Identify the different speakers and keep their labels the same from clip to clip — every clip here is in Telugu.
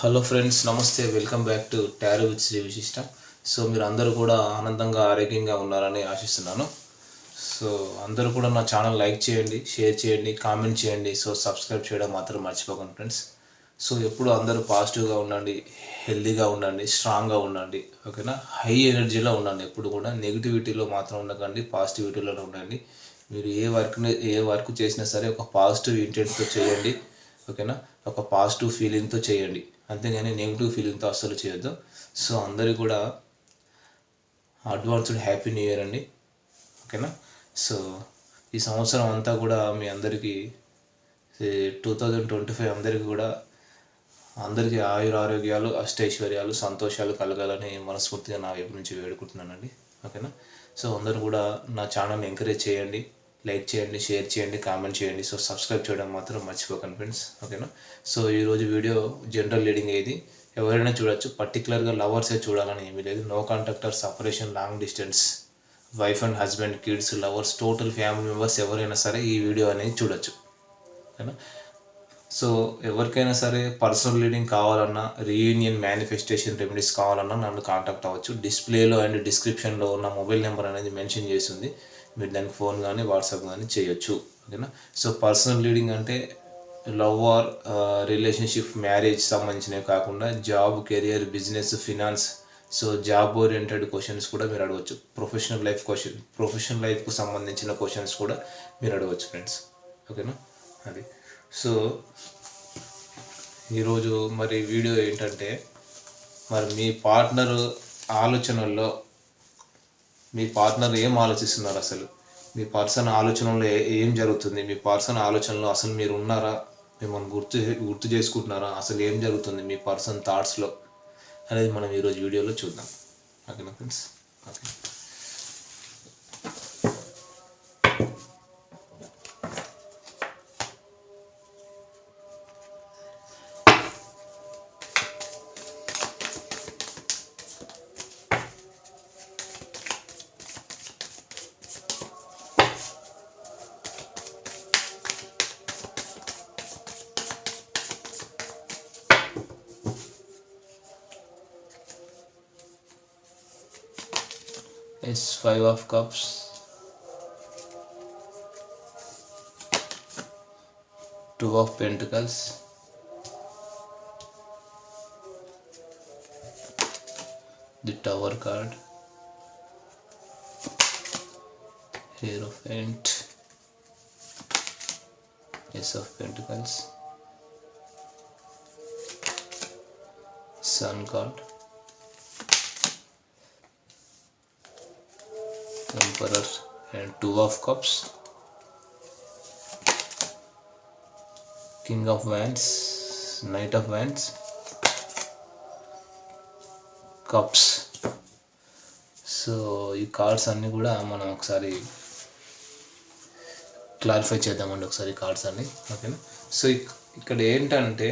Speaker 1: హలో ఫ్రెండ్స్ నమస్తే welcome back to tarot with Shri Vishishta so మీరు అందరూ కూడా ఆనందంగా ఆరోగ్యంగా ఉన్నారని ఆశిస్తున్నాను. సో అందరూ కూడా నా ఛానల్ లైక్ చేయండి షేర్ చేయండి కామెంట్ చేయండి. సో సబ్స్క్రైబ్ చేయడం మాత్రం మర్చిపోకండి ఫ్రెండ్స్ సో ఎప్పుడు అందరూ పాజిటివ్గా ఉండండి హెల్దీగా ఉండండి స్ట్రాంగ్గా ఉండండి ఓకేనా హై ఎనర్జీలో ఉండండి ఎప్పుడు కూడా. నెగిటివిటీలో మాత్రం ఉండకండి పాజిటివిటీలో ఉండండి. మీరు ఏ వర్క్ ఏ వర్క్ చేసినా సరే ఒక పాజిటివ్ ఇంటెంట్తో చేయండి ఓకేనా ఒక పాజిటివ్ ఫీలింగ్తో చేయండి. అంతేగాని నెగిటివ్ ఫీలింగ్తో అస్సలు చేయొద్దు. సో అందరికీ కూడా అడ్వాన్స్డ్ హ్యాపీ న్యూ ఇయర్ అండి. ఓకేనా సో ఈ సంవత్సరం అంతా కూడా మీ అందరికీ టూ థౌజండ్ ట్వంటీ ఫైవ్ అందరికీ కూడా అందరికీ ఆయుర ఆరోగ్యాలు అష్టైశ్వర్యాలు సంతోషాలు కలగాలని మనస్ఫూర్తిగా నా వైపు నుంచి వేడుకుంటున్నానండి. ఓకేనా సో అందరూ కూడా నా ఛానల్ని ఎంకరేజ్ చేయండి. లైక్ చేయండి షేర్ చేయండి కామెంట్ చేయండి. సో సబ్స్క్రైబ్ చేయడం మాత్రం మర్చిపోకండి ఫ్రెండ్స్. ఓకేనా? సో ఈరోజు వీడియో జనరల్ రీడింగ్ ఇది ఎవరైనా చూడొచ్చు. పర్టికులర్గా లవర్సే చూడాలని ఏమీ లేదు. No contact or separation long distance wife and husband kids lovers total family members ఎవరైనా సరే ఈ వీడియో అనేది చూడొచ్చు. ఓకేనా? సో ఎవరికైనా సరే పర్సనల్ రీడింగ్ కావాలన్నా రీయూనియన్ మేనిఫెస్టేషన్ రెమెడీస్ కావాలన్నా నన్ను కాంటాక్ట్ అవ్వచ్చు. డిస్ప్లేలో అండ్ డిస్క్రిప్షన్లో ఉన్న మొబైల్ నెంబర్ అనేది మెన్షన్ చేసింది మీరు దానికి ఫోన్ కానీ వాట్సాప్ కానీ చేయొచ్చు. ఓకేనా? సో పర్సనల్ లీడింగ్ అంటే లవ్ ఆర్ రిలేషన్షిప్ మ్యారేజ్ సంబంధించినవి కాకుండా job career business finance so job oriented questions కూడా మీరు అడగవచ్చు ప్రొఫెషనల్ లైఫ్ క్వశ్చన్ ప్రొఫెషనల్ లైఫ్కు సంబంధించిన క్వశ్చన్స్ కూడా మీరు అడగవచ్చు ఫ్రెండ్స్. ఓకేనా? అది. సో ఈరోజు మరి వీడియో ఏంటంటే మరి మీ పార్ట్నరు ఆలోచనల్లో మీ పార్ట్నర్ ఏం ఆలోచిస్తున్నారు అసలు? మీ పర్సన్ ఆలోచనలో ఏ- ఏం జరుగుతుంది? మీ పర్సన్ ఆలోచనలో అసలు మీరు ఉన్నారా? మిమ్మల్ని గుర్తు గుర్తు చేసుకుంటున్నారా? అసలు ఏం జరుగుతుంది మీ పర్సన్ థాట్స్లో? అనేది మనం ఈరోజు వీడియోలో చూద్దాం. ఓకేనా friends? Okay. five of cups two of pentacles. The tower card. Hierophant ace of pentacles. Sun card. Emperor and two of cups. King of wands knight of wands. Cups so ఈ కార్డ్స్ అన్నీ కూడా మనం ఒకసారి క్లారిఫై చేద్దామండి ఒకసారి కార్డ్స్ అన్ని. ఓకేనా సో ఇక్కడ ఏంటంటే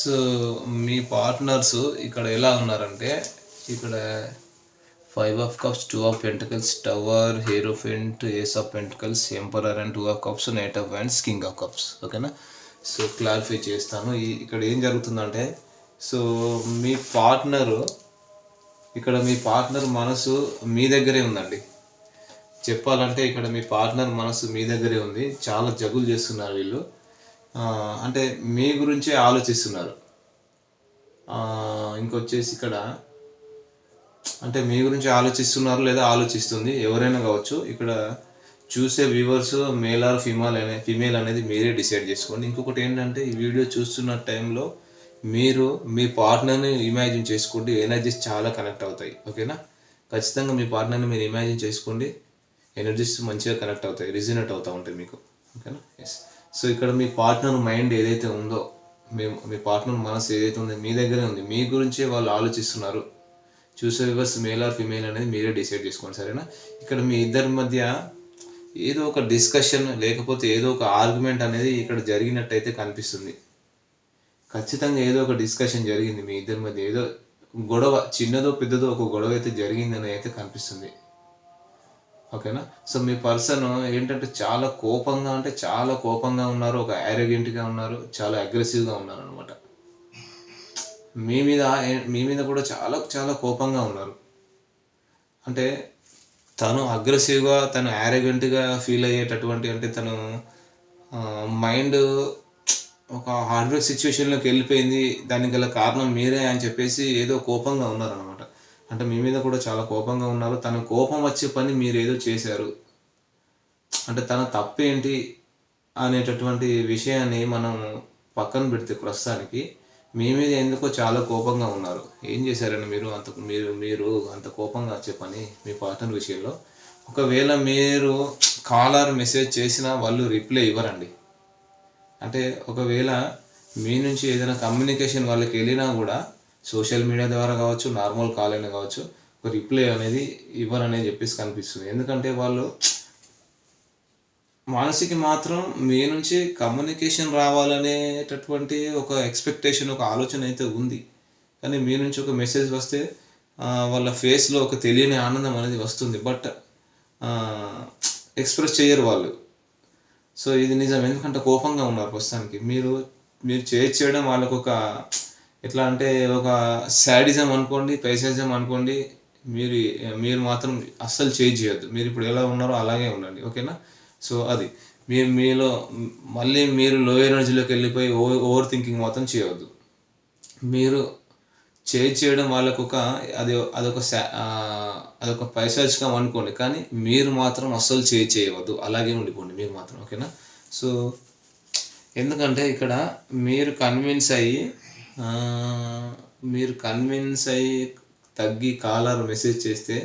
Speaker 1: సో మీ పార్ట్నర్స్ ఇక్కడ ఎలా ఉన్నారంటే ఇక్కడ five of cups two of pentacles tower hierophant ace of pentacles emperor and two of cups knight of wands king of cups. ఓకేనా? సో క్లారిఫై చేస్తాను. ఇక్కడ ఏం జరుగుతుందంటే సో మీ పార్ట్నరు ఇక్కడ మీ పార్ట్నర్ మనసు మీ దగ్గరే ఉందండి. చెప్పాలంటే ఇక్కడ మీ పార్ట్నర్ మనసు మీ దగ్గరే ఉంది. చాలా జగులు చేస్తున్నారు వీళ్ళు. అంటే మీ గురించే ఆలోచిస్తున్నారు. ఇంకొచ్చేసి ఇక్కడ అంటే మీ గురించి ఆలోచిస్తున్నారు లేదా ఆలోచిస్తుంది ఎవరైనా కావచ్చు. ఇక్కడ చూసే వ్యూవర్స్ మేల్ ఆర్ ఫిమేల్ అనే ఫిమేల్ అనేది మీరే డిసైడ్ చేసుకోండి. ఇంకొకటి ఏంటంటే ఈ వీడియో చూస్తున్న టైంలో మీరు మీ పార్ట్నర్ని ఇమాజిన్ చేసుకోండి. ఎనర్జీస్ చాలా కనెక్ట్ అవుతాయి. ఓకేనా ఖచ్చితంగా మీ పార్ట్నర్ని మీరు ఇమాజిన్ చేసుకోండి. ఎనర్జీస్ మంచిగా కనెక్ట్ అవుతాయి రిజినేట్ అవుతూ ఉంటాయి మీకు. ఓకేనా ఎస్ సో ఇక్కడ మీ పార్ట్నర్ మైండ్ ఏదైతే ఉందో మీ మీ పార్ట్నర్ మనసు ఏదైతే ఉందో మీ దగ్గరే ఉంది. మీ గురించే వాళ్ళు ఆలోచిస్తున్నారు. చూసే వివర్స్ మేల్ ఆర్ ఫిమేల్ అనేది మీరే డిసైడ్ చేసుకోండి సరేనా? ఇక్కడ మీ ఇద్దరి మధ్య ఏదో ఒక డిస్కషన్ లేకపోతే ఏదో ఒక ఆర్గ్యుమెంట్ అనేది ఇక్కడ జరిగినట్టయితే కనిపిస్తుంది. ఖచ్చితంగా ఏదో ఒక డిస్కషన్ జరిగింది మీ ఇద్దరి మధ్య. ఏదో గొడవ చిన్నదో పెద్దదో ఒక గొడవ అయితే జరిగిందని అయితే కనిపిస్తుంది. ఓకేనా? సో మీ పర్సన్ ఏంటంటే చాలా కోపంగా అంటే చాలా కోపంగా ఉన్నారు ఒక యారోగెంట్గా ఉన్నారు చాలా అగ్రెసివ్గా ఉన్నారు అనమాట మీ మీద మీ మీద కూడా చాలా చాలా కోపంగా ఉన్నారు. అంటే తను అగ్రెసివ్గా తను యారగెంట్గా ఫీల్ అయ్యేటటువంటి అంటే తను మైండ్ ఒక హార్డ్వేర్ సిచ్యువేషన్లోకి వెళ్ళిపోయింది దానికి గల కారణం మీరే అని చెప్పేసి ఏదో కోపంగా ఉన్నారనమాట అంటే మీ మీద కూడా చాలా కోపంగా ఉన్నారు. తన కోపం వచ్చే పని మీరు ఏదో చేశారు. అంటే తన తప్పేంటి అనేటటువంటి విషయాన్ని మనం పక్కన పెడితే ప్రస్తుతానికి మీ మీద ఎందుకో చాలా కోపంగా ఉన్నారు? ఏం చేశారని మీరు అంత మీరు మీరు అంత కోపంగా వచ్చే పని మీ పార్ట్నర్ విషయంలో? ఒకవేళ మీరు కాలర్ మెసేజ్ చేసినా వాళ్ళు రిప్లై ఇవ్వరండి. అంటే ఒకవేళ మీ నుంచి ఏదైనా కమ్యూనికేషన్ వాళ్ళకి వెళ్ళినా కూడా సోషల్ మీడియా ద్వారా కావచ్చు నార్మల్ కాల్ అయినా కావచ్చు ఒక రిప్లై అనేది ఇవ్వరనేది చెప్పేసి కనిపిస్తుంది. ఎందుకంటే వాళ్ళు మానసికి మాత్రం మీ నుంచి కమ్యూనికేషన్ రావాలనేటటువంటి ఒక ఎక్స్పెక్టేషన్ ఒక ఆలోచన అయితే ఉంది. కానీ మీ నుంచి ఒక మెసేజ్ వస్తే వాళ్ళ ఫేస్లో ఒక తెలియని ఆనందం అనేది వస్తుంది. బట్ ఎక్స్ప్రెస్ చేయరు వాళ్ళు. సో ఇది నిజం. ఎందుకంటే కోపంగా ఉన్నారు ప్రస్తుతానికి. మీరు మీరు చేయడం వాళ్ళకు ఒక ఎట్లా అంటే ఒక శాడిజం అనుకోండి పైసాజం అనుకోండి మీరు మీరు మాత్రం అస్సలు చేంజ్ చేయొద్దు. మీరు ఇప్పుడు ఎలా ఉన్నారో అలాగే ఉండండి. ఓకేనా? సో అది. మీరు మీలో మళ్ళీ మీరు లో ఎనర్జీలోకి వెళ్ళిపోయి ఓవర్ థింకింగ్ మాత్రం చేయవద్దు. మీరు చేంజ్ చేయడం వాళ్ళకు ఒక అది అదొక అదొక పైసాచికం అనుకోండి. కానీ మీరు మాత్రం అస్సలు చేంజ్ చేయవద్దు. అలాగే ఉండిపోండి మీరు మాత్రం ఓకేనా? సో ఎందుకంటే ఇక్కడ మీరు కన్విన్స్ అయ్యి మీరు కన్విన్స్ అయ్యి తగ్గి కాలర్ మెసేజ్ చేస్తే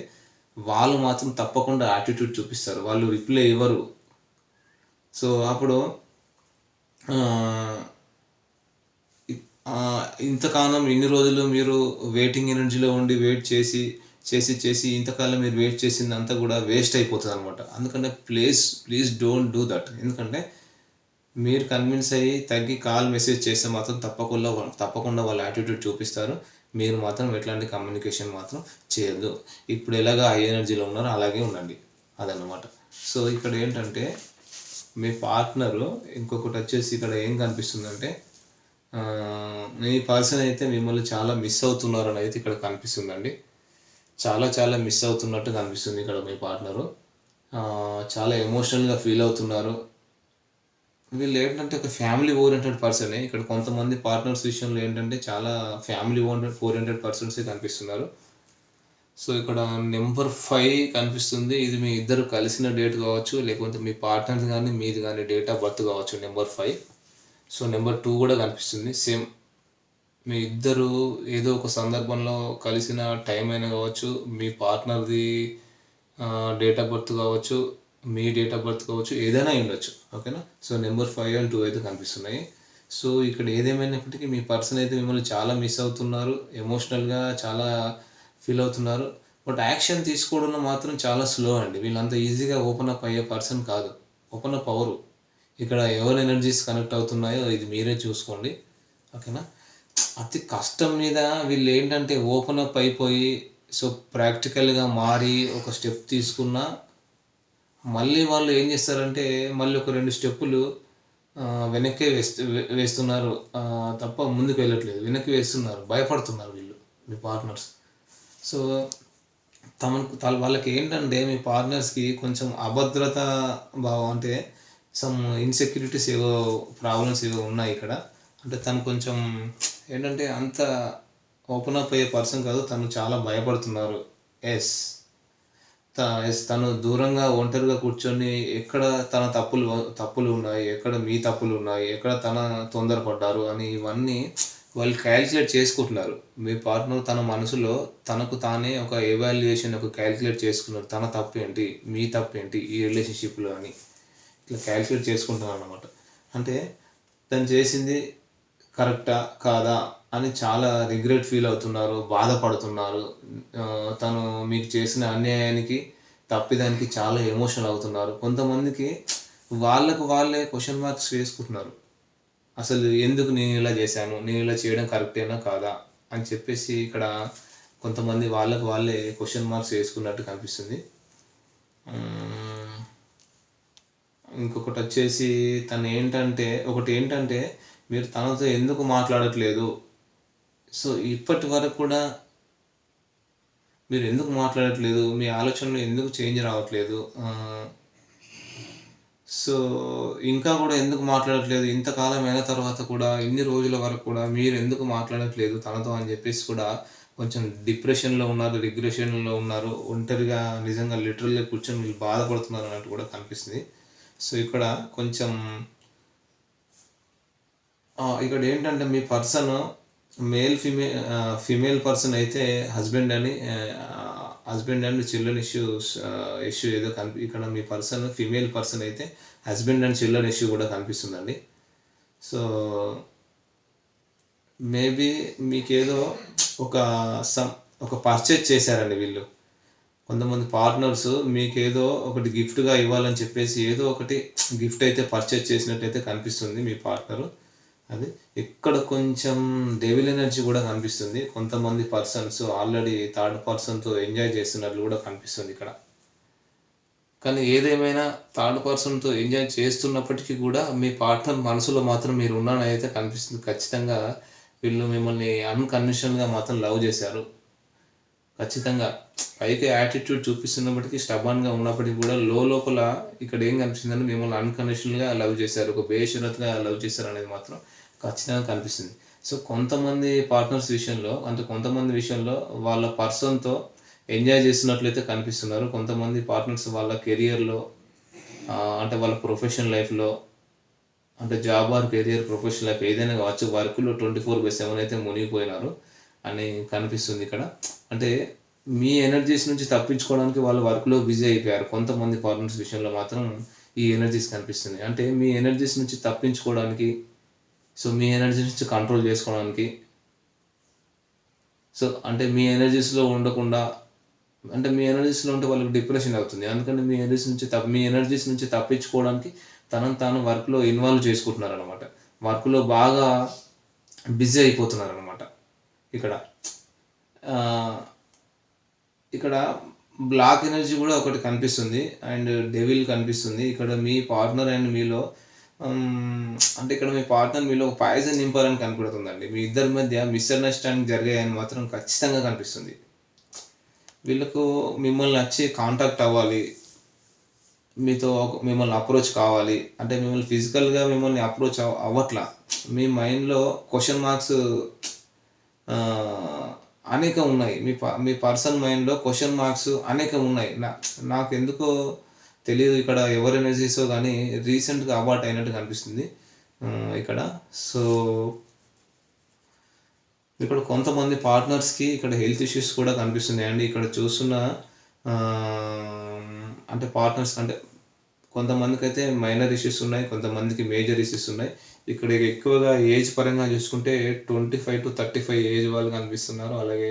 Speaker 1: వాళ్ళు మాత్రం తప్పకుండా యాటిట్యూడ్ చూపిస్తారు. వాళ్ళు రిప్లై ఇవ్వరు. సో అప్పుడు ఇంతకాలం ఇన్ని రోజులు మీరు వెయిటింగ్ ఎనర్జీలో ఉండి వెయిట్ చేసి చేసి చేసి ఇంతకాలం మీరు వెయిట్ చేసిందంతా కూడా వేస్ట్ అయిపోతుంది అనమాట అందుకంటే please please don't do that ఎందుకంటే మీరు కన్విన్స్ అయ్యి తగ్గి కాల్ మెసేజ్ చేస్తే మాత్రం తప్పకుండా తప్పకుండా వాళ్ళ యాటిట్యూడ్ చూపిస్తారు. మీరు మాత్రం ఎట్లాంటి కమ్యూనికేషన్ మాత్రం చేయొద్దు. ఇప్పుడు ఎలాగ హై ఎనర్జీలో ఉన్నారో అలాగే ఉండండి. అదనమాట సో ఇక్కడ ఏంటంటే మీ పార్ట్నరు ఇంకొకటి వచ్చేసి ఇక్కడ ఏం కనిపిస్తుందంటే మీ పర్సన్ అయితే మిమ్మల్ని చాలా మిస్ అవుతున్నారు అని అయితే ఇక్కడ కనిపిస్తుందండి. చాలా చాలా మిస్ అవుతున్నట్టు కనిపిస్తుంది ఇక్కడ మీ పార్ట్నరు. చాలా ఎమోషనల్గా ఫీల్ అవుతున్నారు. వీళ్ళు ఏంటంటే ఒక ఫ్యామిలీ ఓరియంటెడ్ పర్సనే ఇక్కడ కొంతమంది పార్ట్నర్స్ విషయంలో ఏంటంటే చాలా ఫ్యామిలీ ఓరియంటెడ్ ఓరియంటెడ్ పర్సన్సే కనిపిస్తున్నారు. సో ఇక్కడ నెంబర్ ఫైవ్ కనిపిస్తుంది. ఇది మీ ఇద్దరు కలిసిన డేట్ కావచ్చు లేకపోతే మీ పార్ట్నర్ కానీ మీది కానీ డేట్ ఆఫ్ బర్త్ కావచ్చు number five. So number two కూడా కనిపిస్తుంది. సేమ్ మీ ఇద్దరు ఏదో ఒక సందర్భంలో కలిసిన టైం అయినా కావచ్చు మీ పార్ట్నర్ది డేట్ ఆఫ్ బర్త్ కావచ్చు మీ డేట్ ఆఫ్ బర్త్ కావచ్చు ఏదైనా ఉండొచ్చు. ఓకేనా? So number five and two అయితే కనిపిస్తున్నాయి. సో ఇక్కడ ఏదేమైనప్పటికీ మీ పర్సన్ అయితే మిమ్మల్ని చాలా మిస్ అవుతున్నారు. ఎమోషనల్గా చాలా ఫీల్ అవుతున్నారు. బట్ యాక్షన్ తీసుకోవడంలో మాత్రం చాలా స్లో అండి. వీళ్ళంతా ఈజీగా ఓపెన్ అప్ అయ్యే పర్సన్ కాదు. ఓపెన్ అప్ అవరు ఇక్కడ ఎవరు ఎనర్జీస్ కనెక్ట్ అవుతున్నాయో ఇది మీరే చూసుకోండి. ఓకేనా? అతి కష్టం మీద వీళ్ళు ఏంటంటే ఓపెన్ అప్ అయిపోయి సో ప్రాక్టికల్గా మారి ఒక స్టెప్ తీసుకున్నా మళ్ళీ వాళ్ళు ఏం చేస్తారంటే మళ్ళీ ఒక రెండు స్టెప్పులు వెనక్కే వేస్తు వేస్తున్నారు. తప్ప ముందుకు వెళ్ళట్లేదు. వెనక్కి వేస్తున్నారు. భయపడుతున్నారు వీళ్ళు మీ పార్ట్నర్స్. సో తమ వాళ్ళకి ఏంటంటే మీ పార్ట్నర్స్కి కొంచెం అభద్రత భావం అంటే సమ్ ఇన్సెక్యూరిటీస్ ఏవో ప్రాబ్లమ్స్ ఏవో ఉన్నాయి ఇక్కడ. అంటే తను కొంచెం ఏంటంటే అంత ఓపెన్ అప్ అయ్యే పర్సన్ కాదు తను చాలా భయపడుతున్నారు. ఎస్. ఎస్ తను దూరంగా ఒంటరిగా కూర్చొని ఎక్కడ తన తప్పులు తప్పులు ఉన్నాయి ఎక్కడ మీ తప్పులు ఉన్నాయి ఎక్కడ తన తొందరపడ్డారు అని ఇవన్నీ వాళ్ళు క్యాలిక్యులేట్ చేసుకుంటున్నారు. మీ పార్ట్నర్ తన మనసులో తనకు తానే ఒక ఎవాల్యుయేషన్ ఒక క్యాలిక్యులేట్ చేసుకున్నారు. తన తప్పు ఏంటి? మీ తప్పు ఏంటి? ఈ రిలేషన్షిప్లో అని. ఇట్లా క్యాలిక్యులేట్ చేసుకుంటున్నారు అనమాట అంటే తను చేసింది కరెక్టా కాదా అని చాలా రిగ్రెట్ ఫీల్ అవుతున్నారు బాధపడుతున్నారు. తను మీకు చేసిన అన్యాయానికి తప్పిదానికి చాలా ఎమోషనల్ అవుతున్నారు. కొంతమందికి వాళ్ళకు వాళ్ళే క్వశ్చన్ మార్క్స్ వేసుకుంటున్నారు. అసలు ఎందుకు నేను ఇలా చేశాను? నేను ఇలా చేయడం కరెక్టేనా కాదా? అని చెప్పేసి ఇక్కడ కొంతమంది వాళ్ళకు వాళ్ళే క్వశ్చన్ మార్క్స్ వేసుకున్నట్టు కనిపిస్తుంది. ఇంకొకటి వచ్చేసి తను ఏంటంటే ఒకటి ఏంటంటే మీరు తనతో ఎందుకు మాట్లాడట్లేదు? సో ఇప్పటి వరకు కూడా మీరు ఎందుకు మాట్లాడట్లేదు? మీ ఆలోచనలు ఎందుకు చేంజ్ రావట్లేదు? సో ఇంకా కూడా ఎందుకు మాట్లాడట్లేదు? ఇంతకాలం అయిన తర్వాత కూడా ఇన్ని రోజుల వరకు కూడా మీరు ఎందుకు మాట్లాడట్లేదు తనతో అని చెప్పేసి కూడా కొంచెం డిప్రెషన్లో ఉన్నారు రిగ్రెషన్లో ఉన్నారు. ఒంటరిగా నిజంగా లిటరల్గా కూర్చొని వీళ్ళు బాధపడుతున్నారు అన్నట్టు కూడా కనిపిస్తుంది. సో ఇక్కడ కొంచెం ఇక్కడ ఏంటంటే మీ పర్సన్ మేల్ ఫిమే ఫిమేల్ పర్సన్ అయితే హస్బెండ్ అని husband and children issues issue ఏదో కనిపి ఇక్కడ మీ పర్సన్ ఫిమేల్ పర్సన్ అయితే హస్బెండ్ అండ్ చిల్డ్రన్ ఇష్యూ కూడా కనిపిస్తుందండి. సో మేబీ మీకేదో ఒక సమ్ ఒక పర్చేజ్ చేశారండి వీళ్ళు. కొంతమంది పార్ట్నర్స్ మీకేదో ఒకటి గిఫ్ట్గా ఇవ్వాలని చెప్పేసి ఏదో ఒకటి గిఫ్ట్ అయితే పర్చేజ్ చేసినట్టయితే కనిపిస్తుంది మీ పార్ట్నరు అది ఇక్కడ కొంచెం డెవిల్ ఎనర్జీ కూడా కనిపిస్తుంది. కొంతమంది పర్సన్స్ ఆల్రెడీ థర్డ్ పర్సన్తో ఎంజాయ్ చేస్తున్నట్లు కూడా కనిపిస్తుంది ఇక్కడ. కానీ ఏదేమైనా థర్డ్ పర్సన్తో ఎంజాయ్ చేస్తున్నప్పటికీ కూడా మీ పార్ట్నర్ మనసులో మాత్రం మీరు ఉన్నానైతే అయితే కనిపిస్తుంది. ఖచ్చితంగా వీళ్ళు మిమ్మల్ని అన్కండిషనల్గా మాత్రం లవ్ చేశారు. ఖచ్చితంగా. పైకి యాటిట్యూడ్ చూపిస్తున్నప్పటికీ స్టబాన్గా ఉన్నప్పటికీ కూడా లో లోపల ఇక్కడ ఏం కనిపిస్తుందంటే మిమ్మల్ని అన్కండిషనల్గా లవ్ చేశారు. ఒక బేషరత్గా లవ్ చేశారు అనేది మాత్రం. ఖచ్చితంగా కనిపిస్తుంది. సో కొంతమంది పార్ట్నర్స్ విషయంలో అంటే కొంతమంది విషయంలో వాళ్ళ పర్సన్తో ఎంజాయ్ చేస్తున్నట్లయితే కనిపిస్తున్నారు. కొంతమంది పార్ట్నర్స్ వాళ్ళ కెరియర్లో అంటే వాళ్ళ ప్రొఫెషనల్ లైఫ్లో అంటే job or career professional life ఏదైనా కావచ్చు వర్క్లో ట్వంటీ ఫోర్ బై సెవెన్ అయితే మునిగిపోయినారు అని కనిపిస్తుంది ఇక్కడ. అంటే మీ ఎనర్జీస్ నుంచి తప్పించుకోవడానికి వాళ్ళు వర్క్లో బిజీ అయిపోయారు. కొంతమంది పార్ట్నర్స్ విషయంలో మాత్రం ఈ ఎనర్జీస్ కనిపిస్తుంది అంటే మీ ఎనర్జీస్ నుంచి తప్పించుకోవడానికి సో మీ ఎనర్జీ నుంచి కంట్రోల్ చేసుకోవడానికి. సో అంటే మీ ఎనర్జీస్లో ఉండకుండా అంటే మీ ఎనర్జీస్లో ఉంటే వాళ్ళకి డిప్రెషన్ అవుతుంది. అందుకని మీ ఎనర్జీస్ నుంచి తప్ప మీ ఎనర్జీస్ నుంచి తప్పించుకోవడానికి తనను తాను వర్క్లో ఇన్వాల్వ్ చేసుకుంటున్నారు అనమాట వర్క్లో బాగా బిజీ అయిపోతున్నారు అనమాట ఇక్కడ ఇక్కడ బ్లాక్ ఎనర్జీ కూడా ఒకటి కనిపిస్తుంది. అండ్ డెవిల్ కనిపిస్తుంది. ఇక్కడ మీ పార్ట్నర్ అండ్ మీలో Um, అంటే ఇక్కడ మీ పార్ట్నర్ మీలో ఒక పాయిజన్ నింపాలని కనపడుతుందండి. మీ ఇద్దరి మధ్య మిస్అండర్స్టాండింగ్ జరిగాయని మాత్రం ఖచ్చితంగా కనిపిస్తుంది. వీళ్ళకు మిమ్మల్ని వచ్చి కాంటాక్ట్ అవ్వాలి. మీతో మిమ్మల్ని అప్రోచ్ కావాలి. అంటే మిమ్మల్ని ఫిజికల్గా మిమ్మల్ని అప్రోచ్ అవ అవ్వట్లా. మీ మైండ్లో క్వశ్చన్ మార్క్స్ అనేకం ఉన్నాయి. మీ ప మీ పర్సన్ మైండ్లో క్వశ్చన్ మార్క్స్ అనేకం ఉన్నాయి. నా నాకు ఎందుకో తెలియదు ఇక్కడ ఎవరి ఎనర్జీసో కానీ రీసెంట్గా అబార్ట్ అయినట్టు కనిపిస్తుంది. ఇక్కడ. సో ఇక్కడ కొంతమంది పార్ట్నర్స్కి ఇక్కడ హెల్త్ ఇష్యూస్ కూడా కనిపిస్తున్నాయి. అండి ఇక్కడ చూస్తున్న అంటే పార్ట్నర్స్ అంటే కొంతమందికి అయితే మైనర్ ఇష్యూస్ ఉన్నాయి కొంతమందికి మేజర్ ఇష్యూస్ ఉన్నాయి. ఇక్కడ ఎక్కువగా ఏజ్ పరంగా చూసుకుంటే twenty five to thirty five age వాళ్ళు కనిపిస్తున్నారు. అలాగే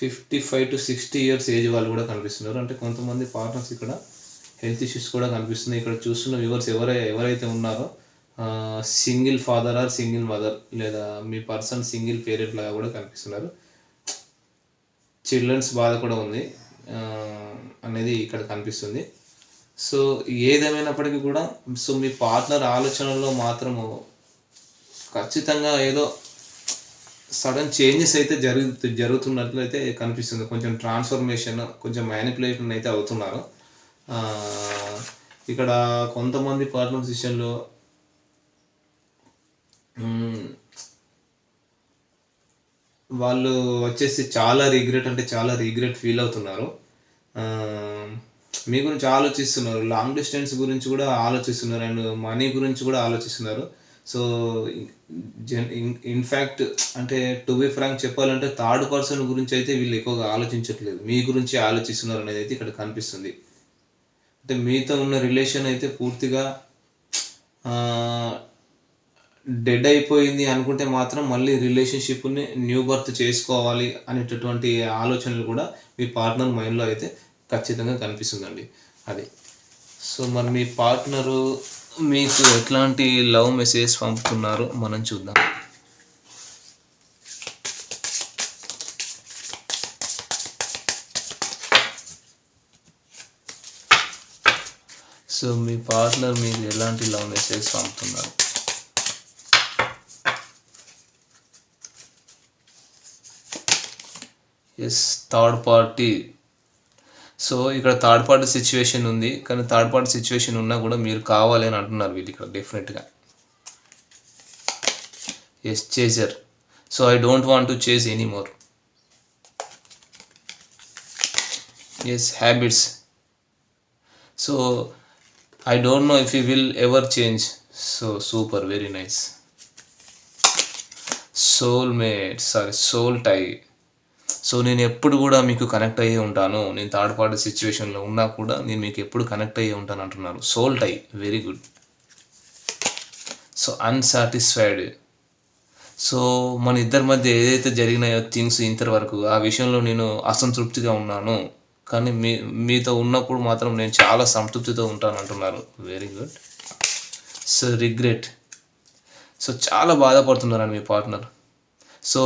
Speaker 1: fifty five to sixty years age వాళ్ళు కూడా కనిపిస్తున్నారు. అంటే కొంతమంది పార్ట్నర్స్ ఇక్కడ హెల్త్ ఇష్యూస్ కూడా కనిపిస్తున్నాయి. ఇక్కడ చూస్తున్న వ్యూవర్స్ ఎవరై ఎవరైతే ఉన్నారో single father or single mother లేదా మీ పర్సన్ సింగిల్ పేరెంట్ లాగా కూడా కనిపిస్తున్నారు. చిల్డ్రన్స్ బాధ కూడా ఉంది అనేది ఇక్కడ కనిపిస్తుంది. సో ఏదేమైనప్పటికీ కూడా సో మీ పార్ట్నర్ ఆలోచనలో మాత్రము ఖచ్చితంగా ఏదో సడన్ చేంజెస్ అయితే జరుగు జరుగుతున్నట్లయితే కనిపిస్తుంది. కొంచెం ట్రాన్స్ఫర్మేషన్ కొంచెం మ్యానిపులేషన్ అయితే అవుతున్నారు. ఇక్కడ కొంతమంది పార్ట్నర్స్ విషయంలో వాళ్ళు వచ్చేసి చాలా రిగ్రెట్ అంటే చాలా రిగ్రెట్ ఫీల్ అవుతున్నారు. మీ గురించి ఆలోచిస్తున్నారు. లాంగ్ డిస్టెన్స్ గురించి కూడా ఆలోచిస్తున్నారు. అండ్ మనీ గురించి కూడా ఆలోచిస్తున్నారు. సో జన్ ఇన్ఫ్యాక్ట్ అంటే టు బి ఫ్రాంక్ చెప్పాలంటే థర్డ్ పర్సన్ గురించి అయితే వీళ్ళు ఎక్కువగా ఆలోచించట్లేదు. మీ గురించి ఆలోచిస్తున్నారు అనేది అయితే ఇక్కడ కనిపిస్తుంది. అంటే మీతో ఉన్న రిలేషన్ అయితే పూర్తిగా డెడ్ అయిపోయింది అనుకుంటే మాత్రం మళ్ళీ రిలేషన్షిప్ని న్యూ బర్త్ చేసుకోవాలి అనేటటువంటి ఆలోచనలు కూడా మీ పార్ట్నర్ మైండ్లో అయితే ఖచ్చితంగా కనిపిస్తుందండి. అది. సో మరి మీ పార్ట్నరు మీకు ఎట్లాంటి లవ్ మెసేజ్ పంపుతున్నారు? మనం చూద్దాం. సో మీ పార్ట్నర్ మీకు ఎలాంటి లవ్ మెసేజ్ పంపుతున్నారు? ఎస్ థర్డ్ పార్టీ సో ఇక్కడ థర్డ్ పార్టీ సిచ్యువేషన్ ఉంది కానీ థర్డ్ పార్టీ సిచ్యువేషన్ ఉన్నా కూడా మీరు కావాలి అని అంటున్నారు వీళ్ళు ఇక్కడ డెఫినెట్గా yes chaser so I don't want to chase any more yes habits so I don't know if you will ever change so super very nice soulmate sorry soul tie so నేను ఎప్పుడు కూడా మీకు కనెక్ట్ అయ్యే ఉంటాను. నేను థర్డ్ పార్టీ సిచ్యువేషన్లో ఉన్నా కూడా నేను మీకు ఎప్పుడు కనెక్ట్ అయ్యే ఉంటాను అంటున్నారు. Soul tie very good so unsatisfied so మన ఇద్దరి మధ్య ఏదైతే జరిగినాయో థింగ్స్ ఇంతవరకు ఆ విషయంలో నేను అసంతృప్తిగా ఉన్నాను. కానీ మీ మీతో ఉన్నప్పుడు మాత్రం నేను చాలా సంతృప్తితో ఉంటాను అంటున్నారు. Very good so regret so చాలా బాధపడుతున్నారని మీ పార్ట్నర్ సో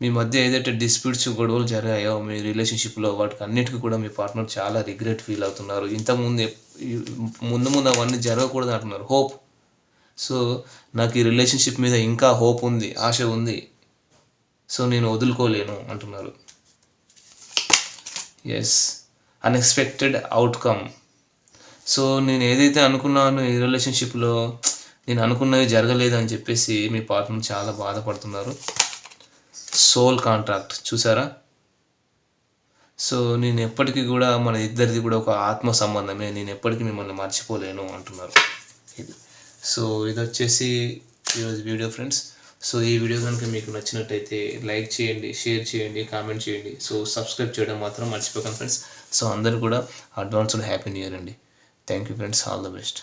Speaker 1: మీ మధ్య ఏదైతే డిస్ప్యూట్స్ గొడవలు జరిగాయో మీ రిలేషన్షిప్లో వాటికి అన్నిటికీ కూడా మీ పార్ట్నర్ చాలా రిగ్రెట్ ఫీల్ అవుతున్నారు. ఇంతకుముందు ముందు ముందు అవన్నీ జరగకూడదు అంటున్నారు. హోప్ సో నాకు ఈ రిలేషన్షిప్ మీద ఇంకా హోప్ ఉంది ఆశ ఉంది. సో నేను వదులుకోలేను అంటున్నారు. ఎస్ అన్ఎక్స్పెక్టెడ్ అవుట్కమ్ సో నేను ఏదైతే అనుకున్నానో ఈ రిలేషన్షిప్లో నేను అనుకున్నవి జరగలేదు అని చెప్పేసి మీ పార్ట్నర్ చాలా బాధపడుతున్నారు. సోల్ కాంట్రాక్ట్ చూసారా? సో నేను ఎప్పటికీ కూడా మన ఇద్దరిది కూడా ఒక ఆత్మ సంబంధమే. నేను ఎప్పటికీ మిమ్మల్ని మర్చిపోలేను అంటున్నారు. ఇది. సో ఇది వచ్చేసి ఈరోజు వీడియో ఫ్రెండ్స్. సో ఈ వీడియో కనుక మీకు నచ్చినట్టయితే లైక్ చేయండి షేర్ చేయండి కామెంట్ చేయండి. సో సబ్స్క్రైబ్ చేయడం మాత్రం మర్చిపోకండి ఫ్రెండ్స్. సో అందరూ కూడా అడ్వాన్స్డ్ హ్యాపీ న్యూ ఇయర్ అండి. Thank you friends. All the best.